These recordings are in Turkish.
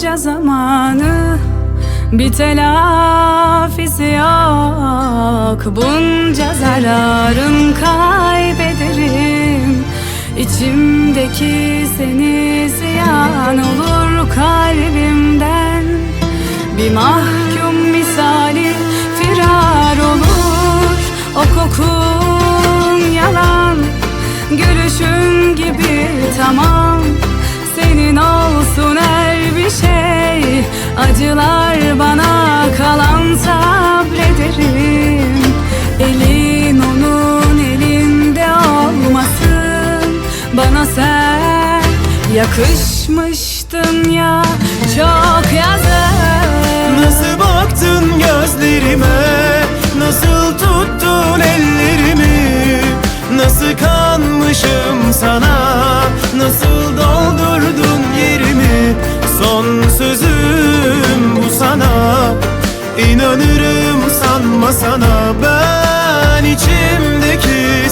bunca zamanı bir telafisi yok. Bunca zararım kaybederim. İçimdeki seni ziyan olur kalbimden. Bir mahkum Acılar bana kalan sabrederim. Elin onun elinde olmasın. Bana sen yakışmıştın ya Çok yazık. Nasıl baktın gözlerime? Nasıl tuttun ellerimi? Nasıl kanmışım sana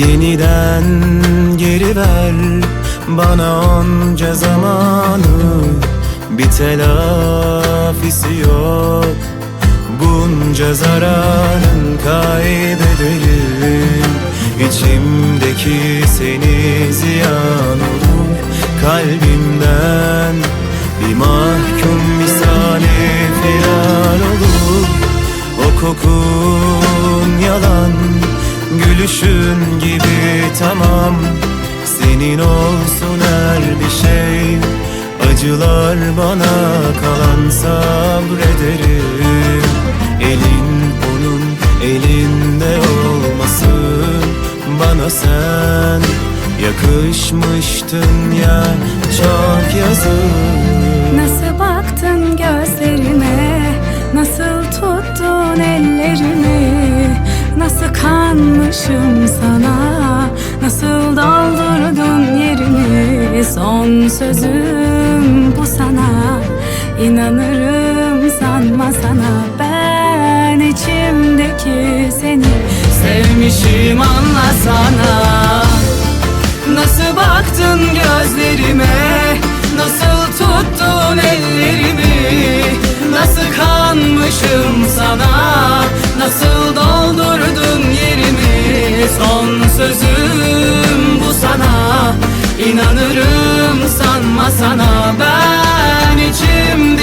Yeniden geri ver bana onca zamanı. Bir telafisi yok. Bunca zararın kaybederim. İçimdeki seni ziyan olur. Kalbimden bir mahkum misali firar olur. O kokun yalan Gülüşün gibi tamam. Senin olsun her bir şey. Acılar bana kalan sabrederim. Elin onun elinde olmasın. Bana sen yakışmıştın ya Çok yazık. Nasıl baktın gözlerime kanmışım sana. Nasıl doldurdun yerimi Son sözüm bu sana. İnanırım sanma sana. Ben içimdeki seni Sevmişim anlasana. Nasıl baktın gözlerime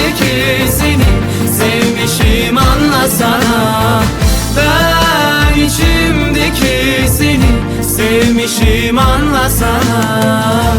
içimdeki seni Sevmişim anlasana. Ben içimdeki seni Sevmişim anlasana